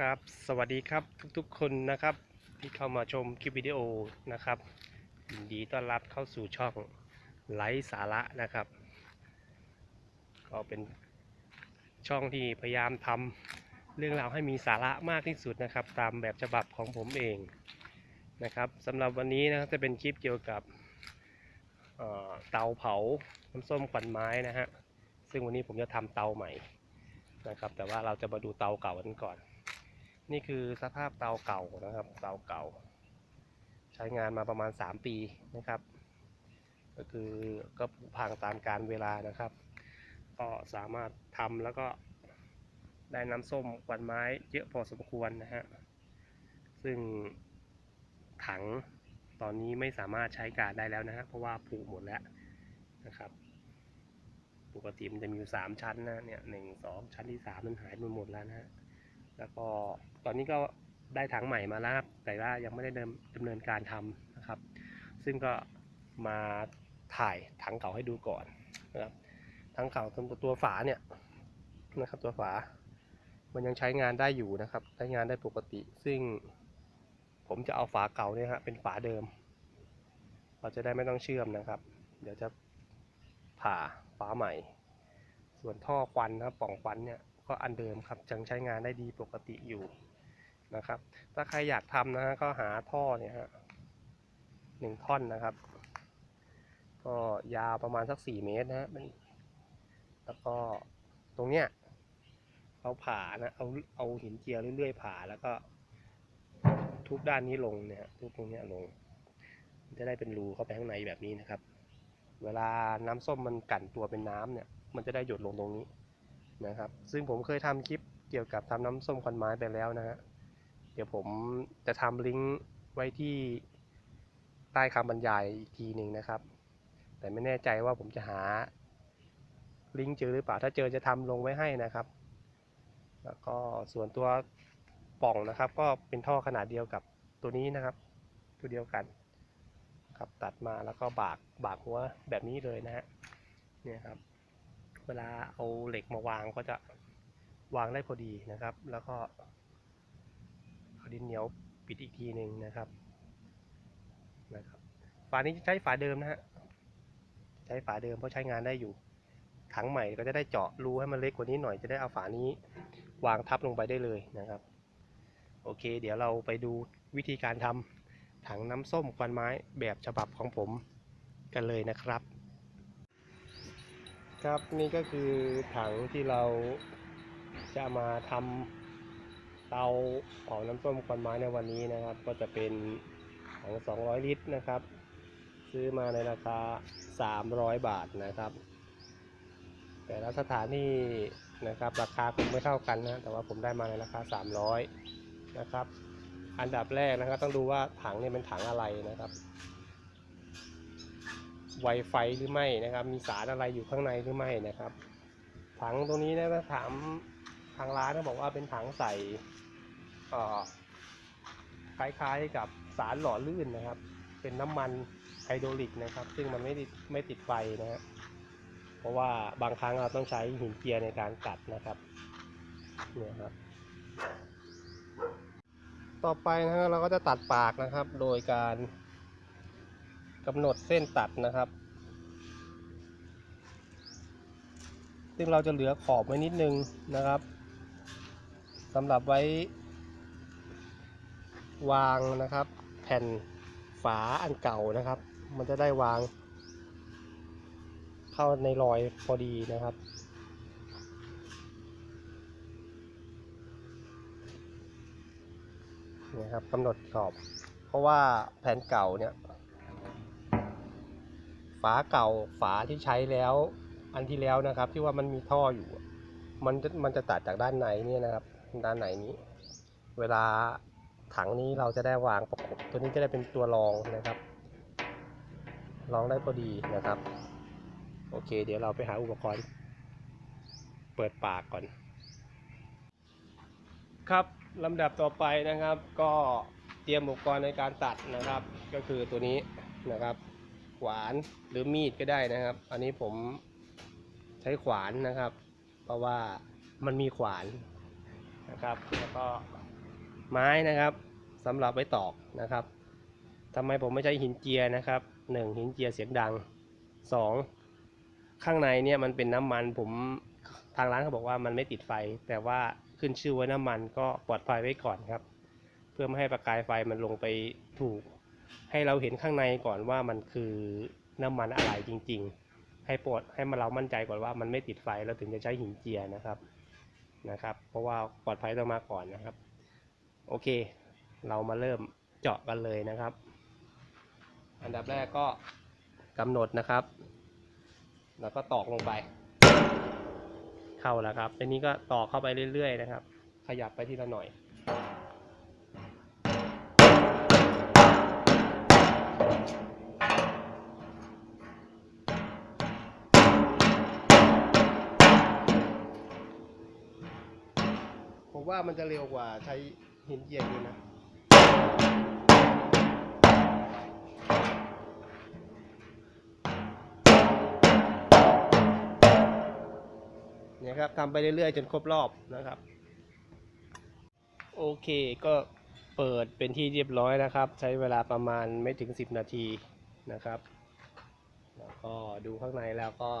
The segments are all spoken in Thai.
ครับสวัสดีครับทุกๆคนนะครับ ที่เข้ามาชมคลิปวิดีโอนะครับยินดีต้อนรับเข้าสู่ช่องไลฟ์สาระนะครับ ก็เป็นช่องที่พยายามทำเรื่องราวให้มีสาระมากที่สุดนะครับ ตามแบบฉบับของผมเองนะครับสำหรับวันนี้นะครับจะเป็นคลิปเกี่ยวกับเเตาเผาน้ำส้มควันไม้นะฮะซึ่งวันนี้ผมจะทำเตาใหม่นะครับ แต่ว่าเราจะมาดูเตาเก่ากันก่อน นี่คือสภาพเตาเก่านะครับ เตาเก่า ใช้งานมาประมาณ 3 ปีนะครับ ก็คือก็ผุพังตามการเวลานะครับ ก็สามารถทำแล้วก็ได้น้ำส้มควันไม้เยอะพอสมควรนะฮะ ซึ่งถังตอนนี้ไม่สามารถใช้การได้แล้วนะฮะ เพราะว่าผุหมดแล้วนะครับ ปกติมันจะมีอยู่สามชั้นนะเนี่ยหนึ่งสองชั้นที่สามมันหายไปหมดแล้วนะฮะ แล้วก็ ตอนนี้ก็ได้ถังใหม่มาแล้วครับ แต่ว่ายังไม่ได้เดิมดำเนินการทำนะครับ ซึ่งก็มาถ่ายถังเก่าให้ดูก่อนนะครับถังเก่าตัวตัวฝาเนี่ยนะครับ ตัวฝา มันยังใช้งานได้อยู่นะครับ ใช้งานได้ปกติ ซึ่งผมจะเอาฝาเก่าเนี่ยฮะเป็นฝาเดิม เราจะได้ไม่ต้องเชื่อมนะครับ เดี๋ยวจะผ่าฝาใหม่ ส่วนท่อควันนะครับป่องควันเนี่ยก็อันเดิมครับยังใช้งานได้ดีปกติอยู่ นะครับ ถ้าใครอยากทำนะฮะก็หาท่อเนี่ยฮะหนึ่งท่อนนะครับ ก็ยาวประมาณสักสี่เมตรนะฮะแล้วก็ตรงเนี้ยเอาผ่านะเอาเอาหินเจียเรื่อยๆผ่าแล้วก็ทุบด้านนี้ลงเนี่ยทุบตรงเนี้ยลงมันจะได้เป็นรูเข้าไปข้างในแบบนี้นะครับ เวลาน้ำส้มมันกั่นตัวเป็นน้ำเนี่ย มันจะได้หยดลงตรงนี้นะครับ ซึ่งผมเคยทำคลิปเกี่ยวกับทำน้ำส้มควันไม้ไปแล้วนะฮะ เดี๋ยวผมจะทำลิงก์ไว้ที่ใต้คำบรรยายอีกทีหนึ่งนะครับ แต่ไม่แน่ใจว่าผมจะหาลิงก์เจอหรือเปล่า ถ้าเจอจะทำลงไว้ให้นะครับ แล้วก็ส่วนตัวป่องนะครับ ก็เป็นท่อขนาดเดียวกับตัวนี้นะครับ ตัวเดียวกันครับตัดมาแล้วก็บากบากหัวแบบนี้เลยนะฮะเนี่ยครับ เวลาเอาเหล็กมาวางก็จะวางได้พอดีนะครับ แล้วก็ ดินเหนียวปิดอีกทีหนึ่งนะครับนะครับ ฝานี้ใช้ฝาเดิมนะฮะใช้ฝาเดิมเพราะใช้งานได้อยู่ถังใหม่ก็จะได้เจาะรูให้มันเล็กกว่านี้หน่อยจะได้เอาฝานี้วางทับลงไปได้เลยนะครับ โอเค เดี๋ยวเราไปดูวิธีการทำถังน้ำส้มควันไม้แบบฉบับของผมกันเลยนะครับ ครับนี่ก็คือถังที่เราจะมาทำ เตาเผาน้ำส้มควันไม้ในวันนี้นะครับ ก็จะเป็นถัง200 ลิตรนะครับ ซื้อมาในราคา 300 บาทนะครับ แต่ละสถานที่นะครับ ราคาคงไม่เท่ากันนะแต่ว่าผมได้มาในราคา 300 นะครับ อันดับแรกนะครับ ต้องดูว่าถังเนี่ยเป็นถังอะไรนะครับไวไฟหรือไม่นะครับ มีสารอะไรอยู่ข้างในหรือไม่นะครับ ถังตรงนี้นะถ้าถาม ทางร้านเขาบอกว่าเป็นถังใส่คล้ายๆกับสารหล่อลื่นนะครับ เป็นน้ำมันไฮโดรลิกนะครับ ซึ่งมันไม่ติดไม่ติดไฟนะฮะเพราะว่าบางครั้งเราต้องใช้หินเจียในการกัดนะครับเนี่ยครับ ต่อไปนะฮะเราก็จะตัดปากนะครับ โดยการกำหนดเส้นตัดนะครับ ซึ่งเราจะเหลือขอบไว้นิดนึงนะครับ สำหรับไว้ วางนะครับ แผ่นฝาอันเก่านะครับ มันจะได้วาง เข้าในรอยพอดีนะครับนี่ครับกำหนดขอบ เพราะว่าแผ่นเก่าเนี่ยฝาเก่าฝาที่ใช้แล้ว อันที่แล้วนะครับ ที่ว่ามันมีท่ออยู่ มันจะมันจะตัดจากด้านในเนี่ยนะครับ ด้านในนี้ เวลาถังนี้เราจะได้วางประกบตัวนี้จะได้เป็นตัวรองนะครับรองได้พอดีนะครับ โอเค เดี๋ยวเราไปหาอุปกรณ์ เปิดปากก่อน ครับลำดับต่อไปนะครับ ก็เตรียมอุปกรณ์ในการตัดนะครับ ก็คือตัวนี้นะครับ ขวานหรือมีดก็ได้นะครับ อันนี้ผมใช้ขวานนะครับ เพราะว่ามันมีขวาน นะครับ แล้วก็ไม้นะครับสำหรับไว้ตอกนะครับทำไมผมไม่ใช้หินเจียนะครับหนึ่งหินเจียเสียงดังสองข้างในเนี่ยมันเป็นน้ำมันผมทางร้านเขาบอกว่ามันไม่ติดไฟ แต่ว่าขึ้นชื่อว่าน้ำมันก็ปลอดไฟไว้ก่อนครับ เพื่อไม่ให้ประกายไฟมันลงไปถูก ให้เราเห็นข้างในก่อนว่ามันคือน้ำมันอะไรจริง ๆ ให้ปลดให้มาเรามั่นใจก่อนว่ามันไม่ติดไฟเราถึงจะใช้หินเจียนะครับ นะครับ เพราะว่าปลอดภัยต้องมาก่อนนะครับ โอเค เรามาเริ่มเจาะกันเลยนะครับ อันดับแรกก็กำหนดนะครับ แล้วก็ตอกลงไป เข้าแล้วครับทีนี้ก็ตอกเข้าไปเรื่อยๆนะครับ ขยับไปทีละหน่อย ผมว่ามันจะเร็วกว่าใช้หินเจียอยู่นะเนี่ยครับทำไปเรื่อยๆ จนครบรอบนะครับ โอเคก็เปิดเป็นที่เรียบร้อยนะครับ ใช้เวลาประมาณไม่ถึง 10 นาทีนะครับ แล้วก็ดูข้างในแล้วก็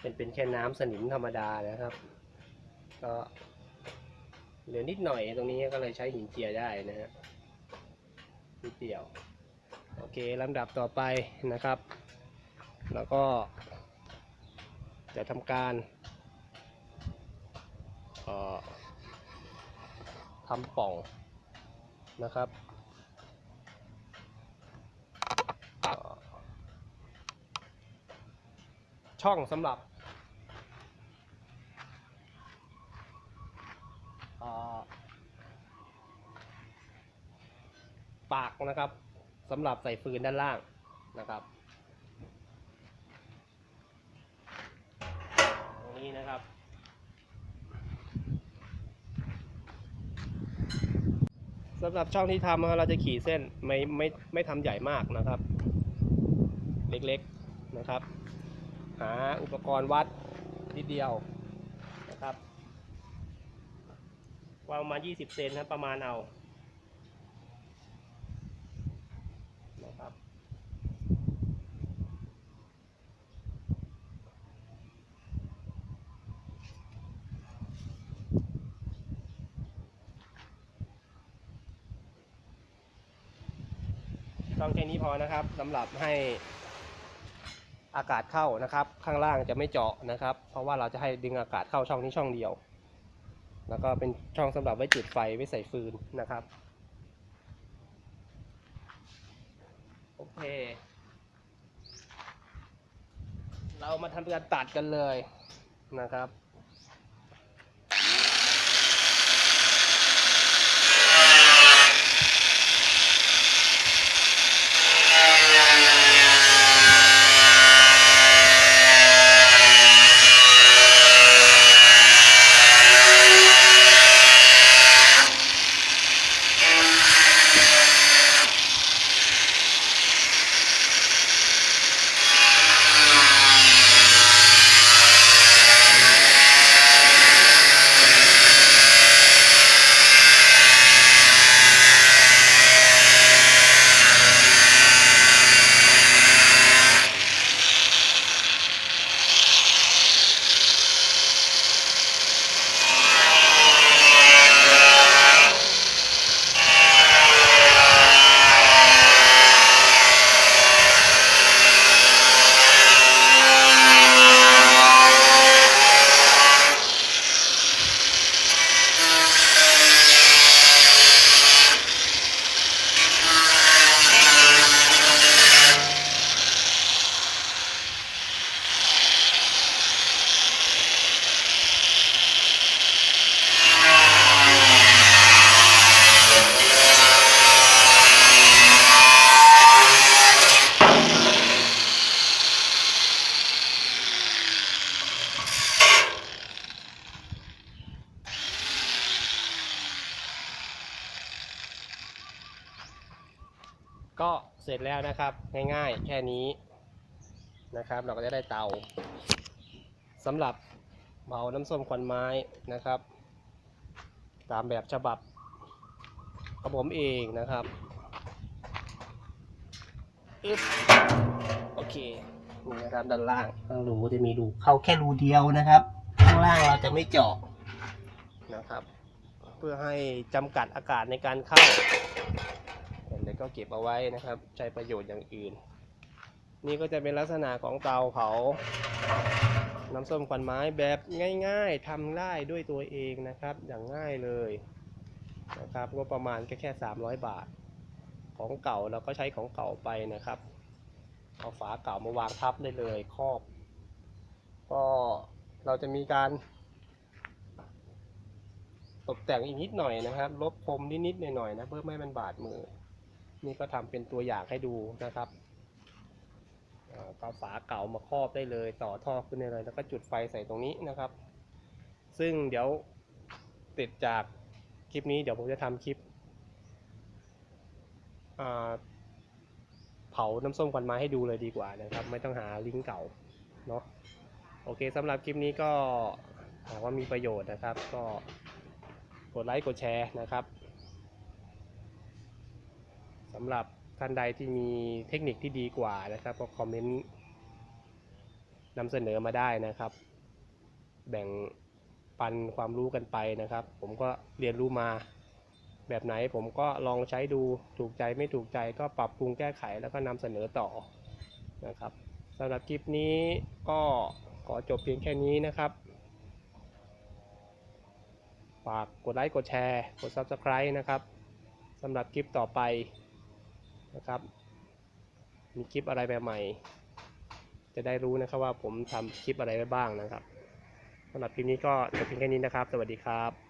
เป็นเป็นแค่น้ำสนิมธรรมดานะครับ ก็ เหลือนิดหน่อยตรงนี้ก็เลยใช้หินเจียได้นะฮะนิดเดียว โอเคลำดับต่อไปนะครับ แล้วก็ จะทำการออทำป่องนะครับช่องสำหรับเอ่อ ปากนะครับสำหรับใส่ฟืนด้านล่างนะครับ ตรงนี้นะครับ สำหรับช่องที่ทำเราจะขีดเส้นไม่ไม่ไม่ทำใหญ่มากนะครับ เล็กๆนะครับ หาอุปกรณ์วัดนิดเดียวนะครับวางมา 20 เซนนะประมาณเอานะ ครับช่องแค่นี้พอนะครับสำหรับให้อากาศเข้านะครับ ข้างล่างจะไม่เจาะนะครับ เพราะว่าเราจะให้ดึงอากาศเข้าช่องนี้ช่องเดียว แล้วก็เป็นช่องสำหรับไว้จุดไฟไว้ใส่ฟืนนะครับโอ เค เรามาทำการตัดกันเลยนะครับ ก็เสร็จแล้วนะครับ ง่ายๆ แค่นี้นะครับ เราก็จะได้เตาสำหรับเผาน้ำส้มควันไม้นะครับ ตามแบบฉบับของผมเองนะครับอึ๊บโอเคนี่นะครับด้านล่างข้างรูก็จะมีรูเข้าแค่รูเดียวนะครับ ข้างล่างเราจะไม่เจาะนะครับ เพื่อให้จำกัดอากาศในการเข้า ก็เก็บเอาไว้นะครับ ใช้ประโยชน์อย่างอื่น นี่ก็จะเป็นลักษณะของเตาเผาน้ำส้มควันไม้แบบง่ายๆทำได้ด้วยตัวเองนะครับ อย่างง่ายเลยนะครับก็ประมาณแค่แค่ 300 บาท ของเก่าเราก็ใช้ของเก่าไปนะครับ เอาฝาเก่ามาวางทับได้เลยครอบ ก็เราจะมีการ ตกแต่งอีกนิดหน่อยนะครับ ลบพรมนิดๆหน่อยๆนะเพื่อไม่ให้มันบาดมือ นี่ก็ทำเป็นตัวอย่างให้ดูนะครับอ่าก็เอาฝาเก่ามาครอบได้เลยต่อท่อขึ้นได้เลย แล้วก็จุดไฟใส่ตรงนี้นะครับ ซึ่งเดี๋ยวติดจากคลิปนี้เดี๋ยวผมจะทำคลิปเผาน้ำส้มควันไม้ให้ดูเลยดีกว่านะครับ ไม่ต้องหาลิงก์เก่าเนาะโอเคสำหรับคลิปนี้ก็หากว่ามีประโยชน์นะครับ ก็กดไลค์กดแชร์นะครับ สำหรับท่านใดที่มีเทคนิคที่ดีกว่านะครับ ก็คอมเมนต์นำเสนอมาได้นะครับ แบ่งปันความรู้กันไปนะครับ ผมก็เรียนรู้มาแบบไหนผมก็ลองใช้ดูถูกใจไม่ถูกใจก็ปรับปรุงแก้ไขแล้วก็นำเสนอต่อนะครับสำหรับคลิปนี้ก็ขอจบเพียงแค่นี้นะครับ ฝากกดไลค์กดแชร์ กด Subscribe นะครับสำหรับคลิปต่อไป นะครับ มีคลิปอะไรใหม่ๆจะได้รู้นะครับว่าผมทำคลิปอะไรไว้บ้างนะครับสำหรับคลิปนี้ก็จบเพียงแค่นี้นะครับ สวัสดีครับ